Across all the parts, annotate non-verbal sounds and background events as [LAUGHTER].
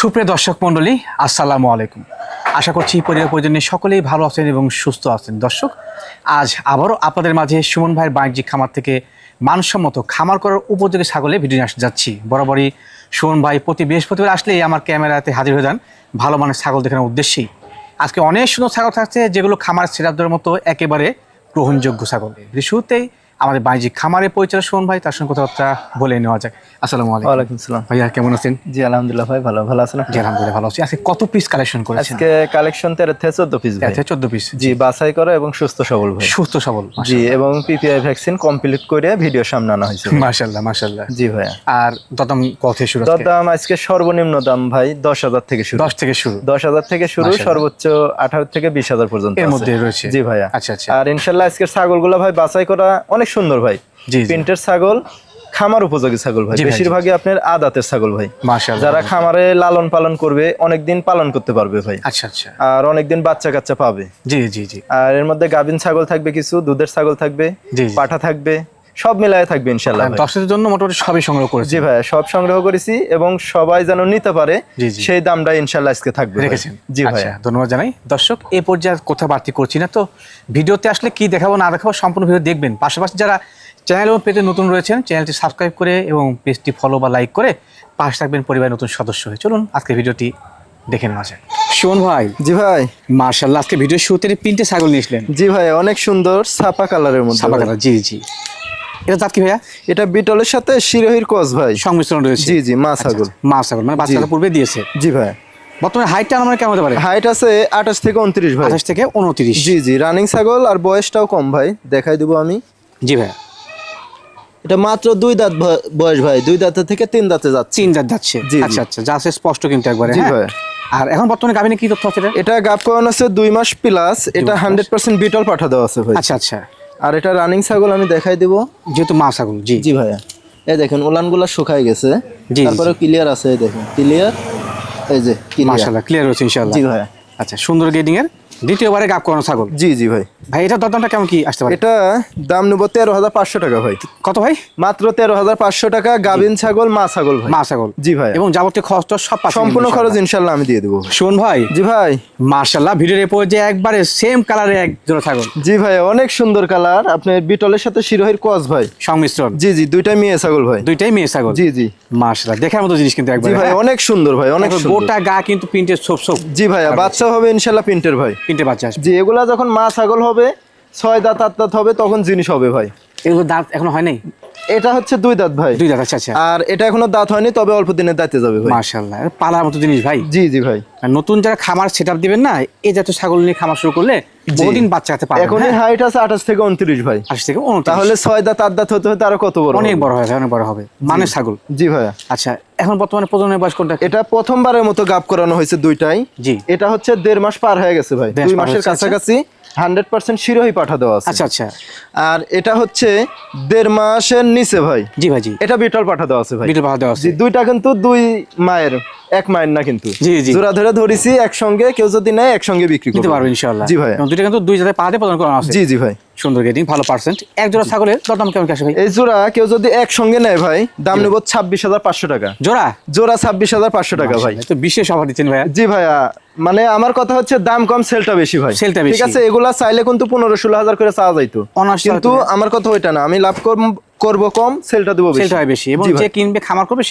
সুপ্রিয় দর্শক মণ্ডলী, আসসালামু আলাইকুম। আশা করছি পরিবার পরিজনের সকলেই ভালো আছেন এবং সুস্থ আছেন। দর্শক, আজ আবারও আপনাদের মাঝে সুমন ভাইয়ের বাণিজ্যিক খামার থেকে মানসম্মত খামার করার উপযোগী ছাগলে ভিডিও নিয়ে যাচ্ছি। বরাবরই সুমন ভাই প্রতি বৃহস্পতিবার আসলেই আমার ক্যামেরাতে হাজির হয়ে যান ভালো মানের ছাগল দেখানোর উদ্দেশ্যেই। আজকে অনেক সুন্দর ছাগল থাকছে, যেগুলো খামার সেরাদের মতো একেবারে গ্রহণযোগ্য ছাগল। শুরুতেই আমাদের বাণিজ্যিক খামারের পরিচালক সুমন ভাই তার সঙ্গে কথাবার্তা বলে নেওয়া যাক। আসসালামু আলাইকুম। ওয়ালাইকুম সালাম ভাইয়া কেমন আছেন? জি আলহামদুলিল্লাহ ভাই ভালো। ভালো আছেন জি আলহামদুলিল্লাহ ভালো আছি। আজকে কত পিস কালেকশন করেছেন? আজকে কালেকশন তেরো থেকে চোদ্দ পিস আচ্ছা চোদ্দ পিস জি বাছাই করা এবং সুস্থ সবল ভাই। সুস্থ সবল জি এবং পিপিআই ভ্যাকসিন কমপ্লিট করে ভিডিও সামনে আনা হয়েছে ভাই। মাশাল্লাহ মাশাল্লাহ জি ভাইয়া আর দতম কত থেকে শুরু দর আজকে? আজকে সর্বনিম্ন দাম ভাই দশ হাজার থেকে শুরু। দশ থেকে শুরু। দশ হাজার থেকে শুরু সর্বোচ্চ আঠারো থেকে বিশ হাজার পর্যন্ত এর মধ্যে রয়েছে। জি ভাইয়া। আচ্ছা আচ্ছা। আর ইনশাল্লাহ আজকের ছাগলগুলো ভাই বাছাই করা অনেক সুন্দর ভাই। প্রিন্টের ছাগল খামার উপযোগী ছাগল ভাই। বেশিরভাগই আপনার আদাতের ছাগল ভাই। যারা খামারে লালন পালন করবে অনেকদিন পালন করতে পারবে ভাই। আচ্ছা আচ্ছা। আর অনেকদিন বাচ্চা কাচ্চা পাবে। জি জি জি। আর এর মধ্যে গাভিন ছাগল থাকবে কিছু দুধের ছাগল থাকবে। পাঠা থাকবে সব মিলায় থাকবে ইনশাল্লাহ ভাই। দশের জন্য মোটামুটি সবই সংগ্রহ করেছি। জি ভাই সব সংগ্রহ করেছি এবং সবাই যেন নিতে পারে। সেই দামটা ইনশাল্লাহ আজকে থাকবে রেখেছেন। জি ভাই। আচ্ছা, ধন্যবাদ জানাই। দর্শক এই পর্যায়ে আর কথা বাড়তি করছি না। তো ভিডিওতে আসলে কি দেখাবো না দেখাবো সম্পূর্ণ ভিডিও দেখবেন। পাশাপাশি যারা চ্যানেল এবং পেজে নতুন রয়েছেন চ্যানেলটি সাবস্ক্রাইব করে এবং পেজটি ফলো বা লাইক করে পাশে থাকবেন পরিবারের নতুন সদস্য হয়ে। চলুন আজকে ভিডিওটি দেখে নেওয়া যায় সুমন ভাই। জি ভাই। মার্শাল্লাহ আজকে ভিডিও শুরুতে তিনটে ছাগল নিয়েছিলেন জি ভাই অনেক সুন্দর ছাপা কালারের মধ্যে সাদা কালার জি জি। এটা জাত কি ভাইয়া? এটা বিটলের সাথে শিরোহির কস ভাই। সংমিশ্রণ রয়েছে। জি জি মা ছাগল। মা ছাগল মানে বাচ্চাটা পূর্বে দিয়েছে। জি ভাই। বর্তমানে হাইটটা আমার কেমন হতে পারে? হাইট আছে আঠাশ থেকে উনত্রিশ ভাই। আঠাশ থেকে উনত্রিশ। জি জি রানিং ছাগল আর বয়সটাও কম ভাই দেখাই দেবো আমি। জি ভাইয়া। এটা মাত্র দুই দাঁত বয়স ভাই দুই দাঁতের থেকে তিন দাঁতে যাচ্ছে। তিন জাত যাচ্ছে। জি। আচ্ছা আচ্ছা যা আছে স্পষ্ট কিন্তু একবারে জি হ্যাঁ? ভাই। আর এখন বর্তমানে গাবিনে কি তথ্য আছে এটা? গাপ করানো আছে দুই মাস প্লাস এটা হান্ড্রেড পার্সেন্ট বিটল পাঠা দেওয়া আছে ভাই। আচ্ছা আচ্ছা। আর এটা রানিং ছাগল আমি দেখাই দিব। যেহেতু মা ছাগল জি। জি ভাইয়া। এই দেখেন উলানগুলা শুকায় গেছে। তারপরে ক্লিয়ার আছে এই দেখেন। ক্লিয়ার এই যে মাশাআল্লাহ ক্লিয়ার হচ্ছে ইনশাআল্লাহ। জি ভাইয়া। আচ্ছা সুন্দর গেডিং এর? দ্বিতীয়বারে গাব করানো ছাগল? জি জি ভাই। ভাই এটা দরদামটা কেমন কি আসতে পারে? এটা দাম নেব তেরো হাজার পাঁচশো টাকা ভাই। কত ভাই? মাত্র তেরো হাজার পাঁচশো টাকা গাভিন ছাগল মা ছাগল ভাই। মা ছাগল। জি ভাই। এবং যাবতীয় খরচ টরচ সব সম্পূর্ণ খরচ ইনশাআল্লাহ। ইনশাল্লাহ আমি দিয়ে দেবো শোন ভাই। জি ভাই। মার্শাল্লাহ ভিডিওর এরপর যে একবারে সেম কালারে এক জোড়া ছাগল। জি ভাই অনেক সুন্দর কালার। আপনার বিটলের সাথে শিরোহের কস ভাই। সংমিশ্রণ। জি জি দুইটাই মেয়ে ছাগল ভাই। দুইটাই মেয়ে ছাগল? জি জি। মার্শাল্লাহ দেখার মতো জিনিস কিন্তু একবার। জি ভাই অনেক সুন্দর ভাই অনেক গোটা গা কিন্তু প্রিন্টের ছোপ ছোপ। জি ভাইয়া বাচ্চা হবে ইনশাল্লাহ প্রিন্টের ভাই। প্রিন্টের বাচ্চা আসবে। যে এগুলা যখন মা ছাগল হবে ছয় দাঁত আট দাঁত হবে তখন জিনিস হবে ভাই। এগুলো দাঁত এখনও হয় নাই? এটা হচ্ছে দুই দাঁত ভাই। দুই দাঁত আচ্ছা আচ্ছা। আর এটা এখনও দাঁত হয়নি তবে অল্প দিনের দাঁতে যাবে ভাই। মার্শাল্লাহ পালার মতো জিনিস ভাই। জি জি ভাই। আর নতুন যারা খামার সেট দিবেন না এই জাতীয় ছাগল নিয়ে খামার শুরু করলে বহুদিন বাচ্চা হাতে পারবেন এখনই হ্যাঁ? হাইট আছে আঠাশ থেকে উনত্রিশ ভাই। আশি থেকে উনত্রিশ। তাহলে ছয় দাঁত আট দাঁত হতে হতে আরও কত বড় অনেক? বড় হবে অনেক বড় হবে। মানে ছাগল? জি ভাইয়া আচ্ছা এখন বর্তমানে প্রজন্মের বয়স কোনটা? এটা প্রথমবারের মতো গাপ করানো হয়েছে দুইটাই। জি। এটা হচ্ছে দেড় মাস পার হয়ে গেছে ভাই। দেড় দুই মাসের আচ্ছা। কাছাকাছি হান্ড্রেড পার্সেন্ট শিরোহী পাঠা দেওয়া আছে। আচ্ছা আচ্ছা। আর এটা হচ্ছে দেড় মাসের নিচে ভাই। জি ভাই জি। এটা বিটল পাঠা দেওয়া আছে ভাই। বিটল পাঠা দেওয়া আছে। দুইটা কিন্তু দুই মায়ের এক মায়ের না কিন্তু। জি, জি। জোড়া ধরে ধরেছি একসঙ্গে কেউ যদি নেয় একসঙ্গে বিক্রি পারবে ইনশাআল্লাহ। জি ভাই। দুইটা কিন্তু দুই পাহাড়ে প্রদান করা আছে। জি জি ভাই। সুন্দর গেটিং ভালো পার্সেন্ট এক জোড়া ছাগলের দরদাম কেমন আসে ভাই? এই জোড়া কেউ যদি একসঙ্গে নেয় ভাই দাম নেব ছাব্বিশ হাজার পাঁচশো টাকা। জোড়া? জোড়া ছাব্বিশ হাজার পাঁচশো টাকা ভাই। তো বিশেষ অফার দিচ্ছেন ভাইয়া। জি ভাইয়া মানে আমার কথা হচ্ছে দাম কম সেলটা বেশি ভাই। সেলটা বেশি। ঠিক আছে এগুলা চাইলে কিন্তু পনেরো ষোলো হাজার করে চাওয়া যাইতো। কিন্তু আমার কথা ওইটা না আমি লাভ করব- করব কম সেলটা দেবো বেশি। সেলটা বেশি। এবং জি যে কিনবে খামার করবে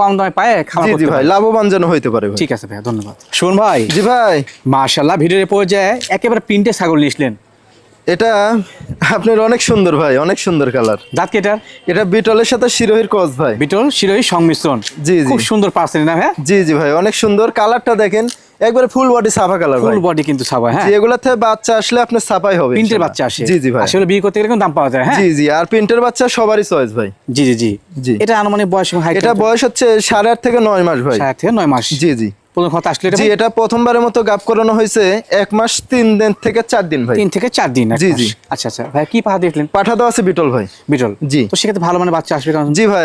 কম দামে পায় খামার জি জি ভাই লাভবান যেন হইতে পারে ঠিক আছে ভাইয়া ধন্যবাদ। শুন ভাই জি ভাই। ভিডিওর পর্যায়ে একেবারে প্রিন্টে ছাগল নিয়েছিলেন এটা আপনার অনেক সুন্দর ভাই অনেক সুন্দর কালার। দাঁত কেটার এটা? বিটলের সাথে শিরোহির কস ভাই। বিটল শিরোই সংমিশ্রণ। জি, জি। খুব সুন্দর পার্সেন্ট না হ্যাঁ জি জি ভাই অনেক সুন্দর। কালারটা দেখেন একবারে ফুল বডি সাফা কালার ফুল বডি কিন্তু সাফা হ্যাঁ? এগুলাতে বাচ্চা আসলে আপনার সাফাই হবে প্রিন্টের। বাচ্চা আসে। জি জি ভাই। আসলে বিয়ে করতে গেলে কিন্তু দাম পাওয়া যায় হ্যাঁ? জি জি আর প্রিন্টের বাচ্চা সবারই চয়েস ভাই। জি জি জি। জি। এটা আনুমানিক বয়স এটা বয়স হচ্ছে সাড়ে আট থেকে নয় মাস ভাই। সাত থেকে নয় মাস। জি জি। প্রথম কথা আসলে জি এটা প্রথমবারের মতো গাপ করানো হয়েছে এক মাস তিন দিন থেকে চার দিন ভাই। তিন থেকে চার দিন জি, জি। আচ্ছা আচ্ছা। ভাই কি পাহা দেখলেন পাঠা দেওয়া আছে বিটল ভাই। বিটল। জি। তো সেক্ষেত্রে ভালো মানে বাচ্চা আসবে কারণ জি ভাই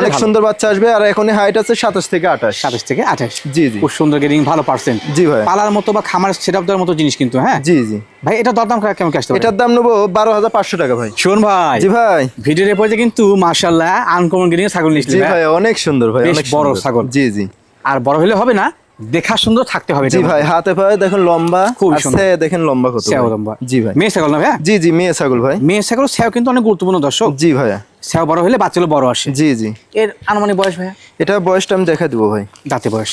অনেক সুন্দর বাচ্চা আসবে আর এখনই হাইট আছে সাতাশ থেকে আঠাশ। সাতাশ থেকে আঠাশ। জি জি। খুব সুন্দর গেটিং ভালো পার্সেন্ট জি ভাই। পালার মতো বা খামার সেট দেওয়ার মতো জিনিস কিন্তু হ্যাঁ? জি জি। ভাই এটা দরদাম কেমন কি আসতে এটার দাম নেব বারো হাজার পাঁচশো টাকা ভাই। শোন ভাই। জি ভাই। ভিডিওর পর্যায়ে কিন্তু মাশাল্লাহ আনকমন গেটিং ছাগল জি ভাই। অনেক সুন্দর ভাই অনেক বড় ছাগল। জি জি। আর বড় হলে হবে না? দেখা সুন্দর থাকতে হবে জি ভাই হাতে পায়ে দেখেন লম্বা সুন্দর। দেখেন লম্বা কত স্যাও লম্বা। জি ভাই। মেয়ে ছাগল না ভাইয়া? জি জি মেয়ে ছাগল ভাই। মেয়ে ছাগল স্যাও কিন্তু অনেক গুরুত্বপূর্ণ দর্শক। জি ভাইয়া। স্যাও বড় হলে বাচ্চাগুলো বড় আসে। জি জি। এর আনুমানিক বয়স ভাইয়া? এটা বয়সটা আমি দেখা দিব ভাই। দাঁতে বয়স।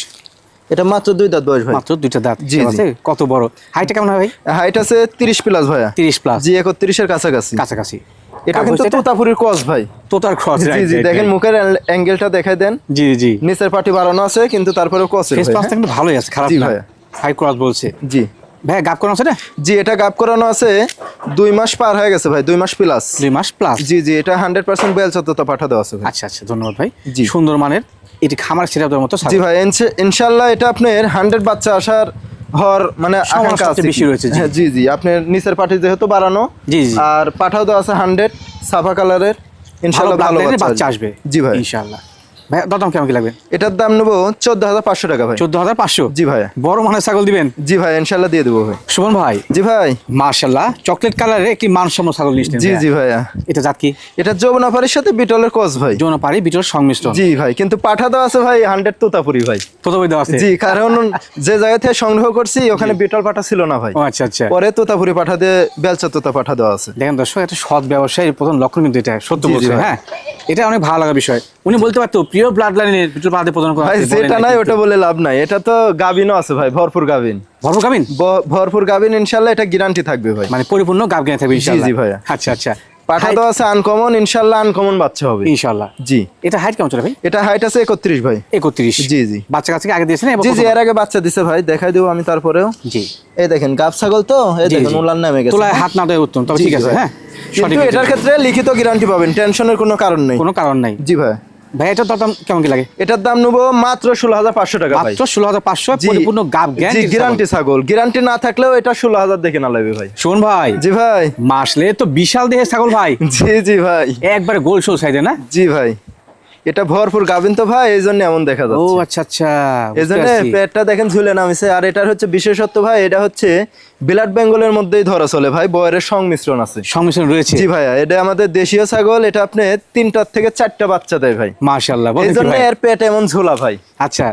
এটা মাত্র দুই দাঁত বয়স ভাই। মাত্র দুইটা দাঁত। জি, আছে? কত বড়? হাইটটা কেমন হয় ভাই? হাইট আছে তিরিশ প্লাস ভাইয়া। তিরিশ প্লাস জি একত্রিশের কাছাকাছি। কাছাকাছি। এটা কিন্তু তোতাপুরির কস ভাই। তোতার ক্রস জি জি দেখেন মুখের অ্যাঙ্গেলটা দেখাই দেন। জি জি নিচের পাটি বাড়ানো আছে কিন্তু তারপরেও কসের ফেস ভাই, হ্যাঁ? কিন্তু ভালোই আছে খারাপ না। হাই ক্রস বলছে। জি। ভাইয়া গাপ করানো আছে না জি এটা গাপ করানো আছে দুই মাস পার হয়ে গেছে ভাই দুই মাস প্লাস দুই মাস প্লাস জি জি এটা হান্ড্রেড পার্সেন্ট বেল চত্বতা পাঠা দেওয়া আছে আচ্ছা আচ্ছা ধন্যবাদ ভাই। জি। সুন্দর মানের এটি খামার সেটা মতো জি ভাই ইনশাল্লাহ এটা আপনার হান্ড্রেড বাচ্চা আসার হওয়ার মানে আকাঙ্ক্ষা আছে বেশি রয়েছে, জি। হ্যাঁ, জি জি। আপনার নিচের পাটি যেহেতু বাড়ানো জি, জি। আর পাঠাও তো আছে হান্ড্রেড সাফা কালারের ইনশাল্লাহ ভালো বাচ্চা আসবে জি ভাই। ইনশাআল্লাহ ভাই দরদাম কেমন কি লাগবে? এটার দাম নেব চোদ্দ হাজার পাঁচশো টাকা ভাই। চোদ্দ হাজার পাঁচশো? জি ভাই বড় মানের ছাগল দিবেন? জি ভাই ইনশাল্লাহ দিয়ে দেবো ভাই। সুমন ভাই? জি ভাই। মার্শাল্লাহ চকলেট কালারে একটি মানসম্মত ছাগল নিয়েছেন জি জি ভাইয়া। এটা জাত কি? এটা যৌবনাফারির সাথে বিটলের কস ভাই। যৌন বিটল সংমিশ্রণ। জি ভাই কিন্তু পাঠা দেওয়া আছে ভাই হান্ড্রেড তোতাপুরি ভাই। কত দেওয়া আছে? জি কারণ যে জায়গা থেকে সংগ্রহ করছি ওখানে বিটল পাঠা ছিল না ভাই। আচ্ছা আচ্ছা। পরে তোতাপুরি পাঠা দিয়ে বেলচা তোতা পাঠা দেওয়া আছে। দেখেন দর্শক একটা সৎ ব্যবসায়ীর প্রথম লক্ষণ কিন্তু এটা সত্য বলছে হ্যাঁ? এটা অনেক ভালো লাগা বিষয়। উনি বলতে পারতো প্রিয় ব্লাড লাইনের বিটল পাহাড়ে প্রদান করা ভাই যেটা নাই ওটা বলে লাভ নাই। এটা তো গাবিনও আছে ভাই ভরপুর গাবিন ভরপুর গাবিন ভরপুর গাবিন ইনশাল্লাহ এটা গ্যারান্টি থাকবে ভাই। মানে পরিপূর্ণ গাব থাকবে ইনশাআল্লাহ জি ভাইয়া। আচ্ছা আচ্ছা। পাঠা দেওয়া আছে আনকমন ইনশাল্লাহ আনকমন বাচ্চা হবে। ইনশাআল্লাহ জি। এটা হাইট কেমন চলে ভাই? এটা হাইট আছে একত্রিশ ভাই। একত্রিশ। জি, জি। বাচ্চা কাছে আগে দিয়েছেন? জি জি এর আগে বাচ্চা দিছে ভাই দেখাই দেবো আমি তারপরেও। জি। এই দেখেন গাব ছাগল তো? এই দেখেন উলান নামে গেছে। তোলায় হাত না দেয় উত্তম তবে ঠিক আছে হ্যাঁ? কিন্তু এটার ক্ষেত্রে লিখিত গ্যারান্টি পাবেন টেনশনের কোনো কারণ নেই। কোনো কারণ নাই। জি ভাই। ভাই এটার দাম কেমন কি লাগে? এটার দাম নেব মাত্র ষোলো হাজার পাঁচশো টাকা মাত্র ষোলো হাজার পাঁচশো জি। পরিপূর্ণ গাব গ্যারান্টি ছাগল। গ্যারান্টি না থাকলেও এটা ষোলো হাজার দেখে না লাগবে ভাই। শোন ভাই জি ভাই। মাসলে তো বিশাল ছাগল ভাই। জি জি ভাই। একবারে গোল শো সাইজে না? জি ভাই। এটা ভরপুর গাবিন তো ভাই এই জন্য এমন দেখা ও আচ্ছা আচ্ছা এই জন্য পেটটা দেখেন ঝুলে নামিছে আর এটার হচ্ছে বিশেষত্ব ভাই এটা হচ্ছে বিলাট বেঙ্গলের মধ্যেই ধরা চলে ভাই বয়ের সংমিশ্রণ আছে। সংমিশ্রণ রয়েছে। জি ভাইয়া এটা আমাদের দেশীয় ছাগল এটা আপনি তিনটার থেকে চারটা বাচ্চা দেয় ভাই। মাশাআল্লাহ এই জন্য এর পেট এমন ঝোলা ভাই। আচ্ছা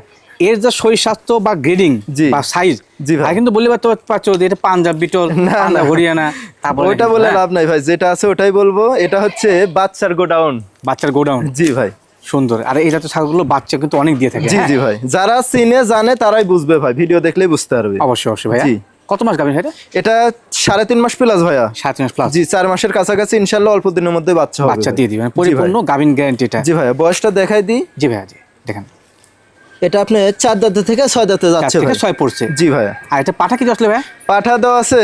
এর যে শরীর স্বাস্থ্য বা গ্রেডিং জি। বা সাইজ জি ভাই। কিন্তু বলে পারছ যে এটা পাঞ্জাব বিটল না, না। হরিয়ানা তারপরে ওইটা বলে হ্যাঁ? লাভ নাই ভাই যেটা আছে ওটাই বলব এটা হচ্ছে বাচ্চার গোডাউন। বাচ্চার গোডাউন। জি ভাই। সুন্দর। আর এই জাতীয় ছাগলগুলো বাচ্চা কিন্তু অনেক দিয়ে থাকে জি হ্যাঁ? জি ভাই। যারা চিনে জানে তারাই বুঝবে ভাই। ভিডিও দেখলেই বুঝতে পারবে। অবশ্যই অবশ্যই ভাইয়া। জি। কত মাস গাবেন এটা এটা সাড়ে তিন মাস প্লাস ভাইয়া। সাত মাস প্লাস জি চার মাসের কাছাকাছি ইনশাল্লাহ অল্প দিনের মধ্যে বাচ্চা হবে বাচ্চা দিয়ে দিবেন। পরিপূর্ণ গাবিন গ্যারান্টি এটা জি ভাইয়া বয়সটা দেখাই দিই। জি ভাইয়া জি দেখেন। এটা আপনি চার দাঁতে থেকে ছয় দাঁতে যাচ্ছে থেকে ভাই। ছয় পড়ছে। জি ভাইয়া। আর এটা পাঠা কি আসলে ভাইয়া? পাঠা দেওয়া আছে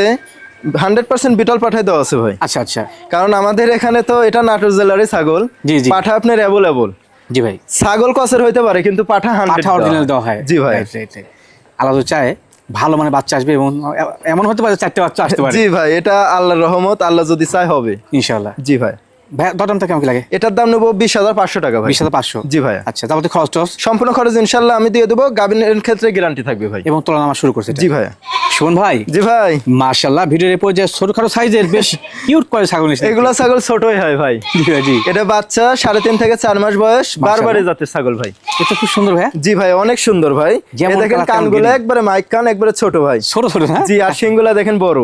হান্ড্রেড পার্সেন্ট বিটল পাঠায় দেওয়া আছে ভাই। আচ্ছা আচ্ছা। কারণ আমাদের এখানে তো এটা নাটোর জেলারই ছাগল। জি, জি। পাঠা আপনার অ্যাভেলেবল জি ভাই। ছাগল কসের হইতে পারে কিন্তু পাঠা পাঠা অরিজিনাল দেওয়া হয়। জি ভাই. আলাদা চায় ভালো মানে বাচ্চা আসবে এবং এমন হতে পারে চারটে বাচ্চা আসতে পারে। জি ভাই এটা আল্লাহর রহমত আল্লাহ যদি চায় হবে। ইনশাআল্লাহ। জি ভাই। ভাই দরদামটা কেমন কি লাগে? এটার দাম নেব বিশ হাজার পাঁচশো টাকা ভাই। বিশ হাজার পাঁচশো? জি ভাই। আচ্ছা তারপর খরচ টরচ সম্পূর্ণ খরচ ইনশাল্লাহ আমি দিয়ে দেবো। গাবিনের ক্ষেত্রে গ্যারান্টি থাকবে ভাই। এবং তোলা শুরু করছে জি ভাই। শোন ভাই জি ভাই। মার্শাল্লাহ ভিডিওর যে ছোটখাটো সাইজের বেশ [LAUGHS] কিউট করে ছাগল এগুলো ছাগল ছোটই হয় [LAUGHS] ভাই। জি এটা বাচ্চা সাড়ে তিন থেকে চার মাস বয়স বারবারে জাতের ছাগল ভাই। এটা খুব সুন্দর ভাই জি ভাই অনেক সুন্দর ভাই। যেমন দেখেন কানগুলো একবারে মাইক কান একবারে ছোট ভাই। ছোট ছোট হ্যাঁ? জি আর শিংগুলা দেখেন বড়।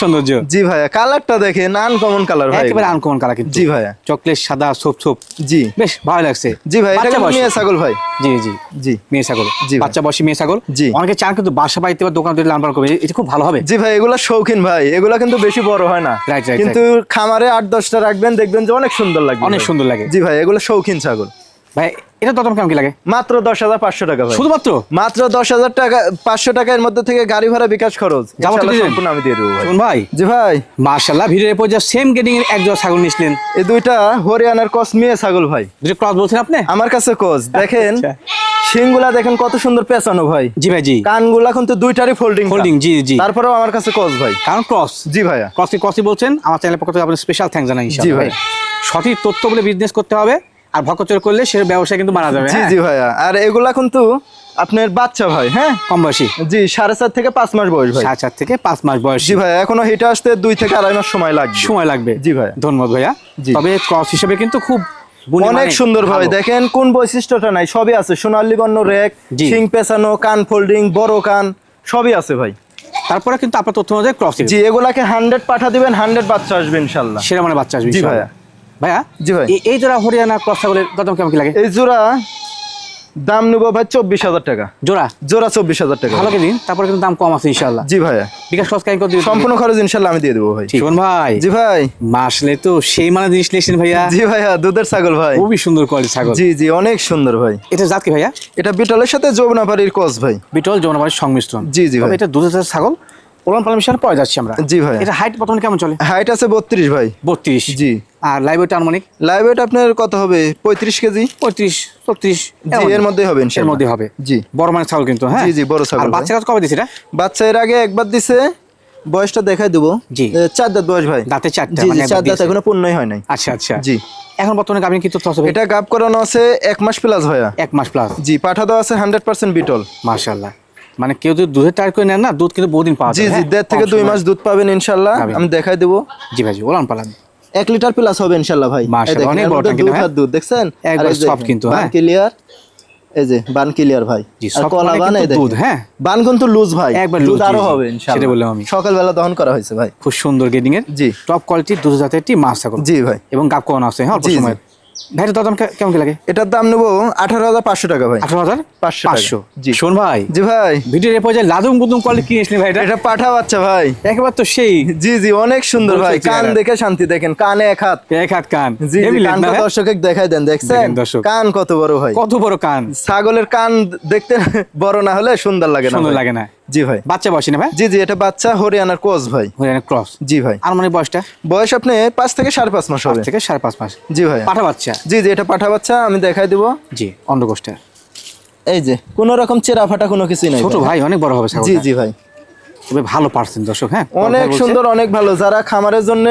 সৌন্দর্য। জি ভাই কালারটা দেখেন আনকমন কালার ভাই। একেবারে আনকমন কালার কিন্তু। জি চকলেট সাদা সোপ জি। বেশ ভালো লাগছে। জি ভাই এটা মেয়ে ছাগল ভাই। জি জি। জি। মেয়ে ছাগল। জি বাচ্চা বয়সী মেয়ে ছাগল। জি। অনেকে চান কিন্তু বাসা বাড়িতে বা দোকান লালন এটা খুব ভালো হবে। জি ভাই এগুলা শৌখিন ভাই এগুলা কিন্তু বেশি বড় হয় না। কিন্তু খামারে আট দশটা রাখবেন দেখবেন যে অনেক সুন্দর লাগবে অনেক সুন্দর লাগে। জি ভাই এগুলো শৌখিন ছাগল। ভাই এটা দরদাম কেমন কি লাগে? মাত্র দশ হাজার পাঁচশো টাকা ভাই। শুধুমাত্র? মাত্র দশ হাজার টাকা পাঁচশো টাকার মধ্যে থেকে গাড়ি ভাড়া বিকাশ খরচ। সম্পূর্ণ আমি দিয়ে দেবো ভাই। জি ভাই। মার্শাল্লাহ ভিডিওর এরপর যে সেম গেটিং এর এক ছাগল এই দুইটা হরিয়ানার কস মেয়ে ছাগল ভাই। দুটো ক্রস বলছেন আপনি? আমার কাছে কোচ দেখেন আচ্ছা। শিংগুলা দেখেন কত সুন্দর পেঁচানো ভাই। জি ভাই জি। কানগুলা কিন্তু দুইটারই ফোল্ডিং হোল্ডিং জি জি। তারপরেও আমার কাছে কোচ ভাই। কারণ ক্রস জি ভাইয়া। ক্রস ক্রসই বলছেন আমার চ্যানেলের পক্ষ থেকে আপনার স্পেশাল থ্যাঙ্ক জানাই জি ভাই। সঠিক তথ্য বলে বিজনেস করতে হবে আর ভকচর করলে সে ব্যবসা কিন্তু মারা যাবে জি হ্যাঁ? জি ভাইয়া। আর এগুলা কিন্তু আপনার বাচ্চা ভাই হ্যাঁ? কম বয়সী। জি সাড়ে চার থেকে পাঁচ মাস বয়স ভাই। থেকে পাঁচ মাস বয়স। জি ভাই এখনও হিটে আসতে দুই থেকে আড়াই মাস সময় লাগবে। সময় লাগবে। জি ভাই। ধন্যবাদ ভাইয়া। জি। তবে ক্রস হিসেবে কিন্তু খুব অনেক মানে সুন্দর ভাবে দেখেন কোন বৈশিষ্ট্যটা নাই? সবই আছে। সোনালী বর্ণ রেক সিং পেছানো কান ফোল্ডিং বড় কান সবই আছে ভাই। তারপরে কিন্তু আপনার তথ্য অনুযায়ী ক্রস জি এগুলাকে হান্ড্রেড পাঠা দিবেন হান্ড্রেড বাচ্চা আসবে ইনশাল্লাহ। সেরা মানে বাচ্চা আসবে জি ভাইয়া। ভাইয়া জি ভাই। এই- এই জোড়া হরিয়ানা ক্রস ছাগলের দাম কেমন কি লাগে? এই জোড়া দাম নেব ভাই চব্বিশ হাজার টাকা। জোড়া? জোড়া চব্বিশ হাজার টাকা। ভালো দিন তারপরে কিন্তু দাম কম আছে ইনশাআল্লাহ। জি ভাইয়া। বিকাশ খরচ কাই করে সম্পূর্ণ খরচ ইনশাল্লাহ আমি দিয়ে দেবো ভাই। শোন ভাই। জি ভাই। মাসলে তো সেই মানে জিনিস নিয়েছেন ভাইয়া। জি ভাইয়া দুধের ছাগল ভাই। খুবই সুন্দর কোয়ালিটি ছাগল। জি জি অনেক সুন্দর ভাই। এটা জাত কি ভাইয়া? এটা বিটলের সাথে যমুনাপাড়ির কস ভাই। বিটল যৌনবাড়ির সংমিশ্রণ। জি, জি ভাই। এটা দুধের ছাগল। ওলান পালাম মিশন পরে যাচ্ছি আমরা। জি ভাই এটা হাইট বর্তমানে কেমন চলে? হাইট আছে বত্রিশ ভাই। বত্রিশ। জি। আর লাইভ ওয়েট আনুমানিক লাইভ ওয়েট আপনার কত হবে? পঁয়ত্রিশ কেজি? পঁয়ত্রিশ এর মধ্যেই হবে এর মধ্যে হবে। জি। বড় মানে ছাগল কিন্তু হ্যাঁ? জি, জি, বড় ছাগল বাচ্চা কাজ কবে দিছে এটা? বাচ্চা এর আগে একবার দিছে বয়সটা দেখাই দেবো। জি। চার দাঁত বয়স ভাই। দাঁতে চারটা জি মানে জি চার দাঁত এখনও পূর্ণই হয় নাই। আচ্ছা আচ্ছা। জি। এখন বর্তমানে গাভিন কি তথ্য হবে এটা গাপ করানো আছে এক মাস প্লাস ভাইয়া। এক মাস প্লাস জি পাঠা দেওয়া আছে হান্ড্রেড পার্সেন্ট বিটল। মাশাআল্লাহ। মানে কেউ যদি দুধের টায়ার করে নেন না দুধ কিন্তু বহুদিন পাওয়া যায় জি হ্যাঁ? দেড় থেকে দুই মাস দুধ পাবেন ইনশাল্লাহ আমি দেখাই দেবো। জি ভাই জি ওলান পালান। এক লিটার প্লাস হবে ইনশাল্লাহ ভাই অনেক বড় ট্যাঙ্কি দুধ? দুধ দেখছেন একবার সব কিন্তু, হ্যাঁ? ক্লিয়ার এই যে বান ক্লিয়ার ভাই কলা মানে বান এই। দুধ, হ্যাঁ? বান কিন্তু লুজ ভাই একবার লুজ আরও হবে ইনশাআল্লাহ সেটা বললাম আমি। সকালবেলা দহন করা হয়েছে ভাই খুব সুন্দর গেডিং এর জি। টপ কোয়ালিটির দুধ জাতের একটি মাছ জি ভাই এবং গাপ কোন আছে হ্যাঁ অল্প জি, দাম কেমন কি লাগে? এটার দাম নেব আঠারো হাজার পাঁচশো টাকা ভাই। আঠারো হাজার 500 টাকা। পাঁচশো। জি। শোন ভাই জি ভাই। ভিডিওর এরপর যে লাদুম গুদুম কোয়ালিটি কিনেছিলেন ভাই এটা? পাঠা বাচ্চা ভাই। একেবারে তো সেই। জি জি অনেক সুন্দর ভাই। কান দেখে শান্তি দেখেন কানে এক হাত। এক হাত কান। জি হেভি জি লেগ না কানটা ভাই? দর্শকে দেখাই দেন দেখছেন? কান কত বড় ভাই। কত বড় কান? ছাগলের কান দেখতে বড় না হলে সুন্দর লাগে না সুন্দর লাগে না। জি ভাই। বাচ্চা বসে না ভাই? জি জি এটা বাচ্চা হরিয়ানার কোচ ভাই। হরিয়ানা ক্রস। জি ভাই। আর মানে বয়সটা? বয়স আপনি পাঁচ থেকে সাড়ে পাঁচ মাস হবে। থেকে সাড়ে পাঁচ মাস। জি ভাই। পাঠা বাচ্চা? জি জি এটা পাঠা বাচ্চা আমি দেখাই দিব। জি অন্ডকোষ্ঠটা এই যে কোন রকম চেরা ফাটা কোনো কিছুই নাই ছোট ভাই। অনেক বড় হবে জি জি ভাই। তবে ভালো পার্সেন্ট দর্শক হ্যাঁ? অনেক সুন্দর অনেক ভালো। যারা খামারের জন্য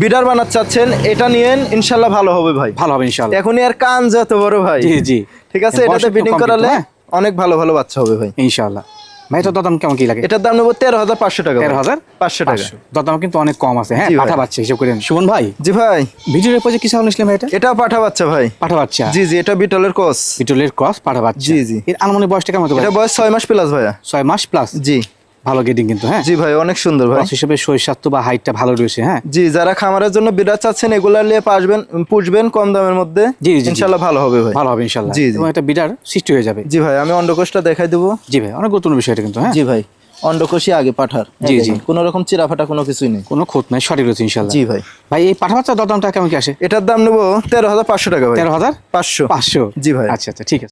বিডার বানাতে চাচ্ছেন এটা নিয়েন ইনশাল্লাহ ভালো হবে ভাই। ভালো হবে ইনশাআল্লাহ এখনই আর কান যত বড় ভাই। জি জি। ঠিক আছে এটাতে বিডিং করালে হ্যাঁ? অনেক ভালো ভালো বাচ্চা হবে ভাই। ইনশাআল্লাহ ভাই তো দাম কেমন কি লাগে? এটার দাম নেব তেরো হাজার পাঁচশো টাকা তেরো হাজার? পাঁচশো টাকা। দাম কিন্তু অনেক কম আছে। হ্যাঁ। পাঠা বাচ্চা হিসেব করেন সুমন ভাই। জি ভাই। ভিডিওর যে কি নিয়েছিলেন এটা? এটা পাঠা বাচ্চা ভাই। পাঠা বাচ্চা। জি জি এটা বিটলের কোস বিটলের ক্রস পাঠা বাচ্চা। জি, জি। এর আনুমানিক বয়সটা কেমন এটা বয়স ছয় মাস প্লাস ভাইয়া। ছয় মাস প্লাস জি। ভালো গেডিং কিন্তু হ্যাঁ? জি ভাই অনেক সুন্দর ভাই। হিসেবে শরীর বা হাইটটা ভালো রয়েছে হ্যাঁ? জি যারা খামারের জন্য বিড়া চাচ্ছেন এগুলা নিয়ে পাসবেন পুষবেন কম দামের মধ্যে। জি, জি। ইনশাল্লাহ ভালো হবে ভাই। ভালো হবে ইনশাল্লাহ। জি। এবং একটা বিডার সৃষ্টি হয়ে যাবে। জি ভাই আমি অন্ডকোষটা দেখাই দেবো। জি ভাই অনেক গুরুত্বপূর্ণ বিষয় এটা কিন্তু হ্যাঁ? জি ভাই অন্ডকোষই আগে পাঠার। জি, জি। কোনো রকম চিরাফাটা কোনো কিছুই নেই। কোনো খুঁত নাই সঠিক রয়েছে ইনশাল্লাহ। জি ভাই। ভাই এই পাঠা বাচ্চার দামটা কেমন কি আসে? এটার দাম নেব তেরো হাজার পাঁচশো টাকা ভাই। তেরো হাজার? পাঁচশো। পাঁচশো। জি ভাই। আচ্ছা আচ্ছা ঠিক আছে।